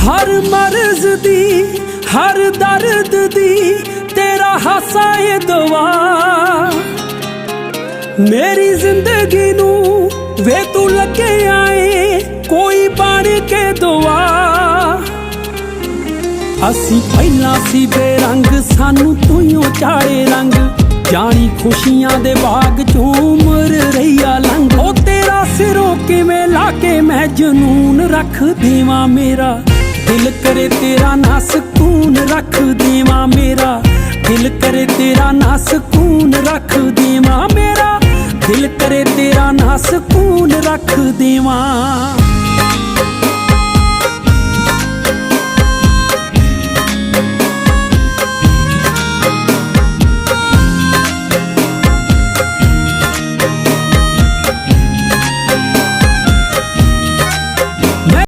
ਹਰ ਮਰਜ਼ ਦੀ, ਹਰ ਦਰਦ ਦੀ, ਤੇਰਾ ਹਾਸਾ ਏ ਦਵਾ ਮੇਰੀ ਜ਼ਿੰਦਗੀ ਨੂੰ ਵੇ ਤੂੰ ਲੱਗੇ ਆਏ, ਕੋਈ ਬਣ ਕੇ ਦੁਆ। ਅਸੀਂ ਪਹਿਲਾਂ ਸੀ ਬੇਰੰਗ, ਸਾਨੂੰ ਤੂੰ ਹੀ ਚਾੜੇ ਰੰਗ। ਜਾਣੀ ਖੁਸ਼ੀਆਂ ਦੇ ਬਾਗ ਚੋਂ ਉਮਰ ਰਹੀਆ ਲੰਘ। ਉਹ ਤੇਰਾ ਸਿਰੋਂ ਕਿਵੇਂ ਲਾ ਕੇ ਮੈਂ ਜਨੂਨ ਰੱਖ ਦੇਵਾਂ ਮੇਰਾ? ਦਿਲ ਕਰੇ ਤੇਰਾ ਨਾ ਸਕੂਨ ਰੱਖ ਦੇਵਾਂ ਮੇਰਾ। ਦਿਲ ਕਰੇ ਤੇਰਾ ਨਾ ਸਕੂਨ ਰੱਖ ਦੇਵਾਂ ਮੇਰਾ। ਦਿਲ ਕਰੇ ਤੇਰਾ ਨਾ ਸਕੂਨ ਰੱਖ ਦੇਵਾਂ।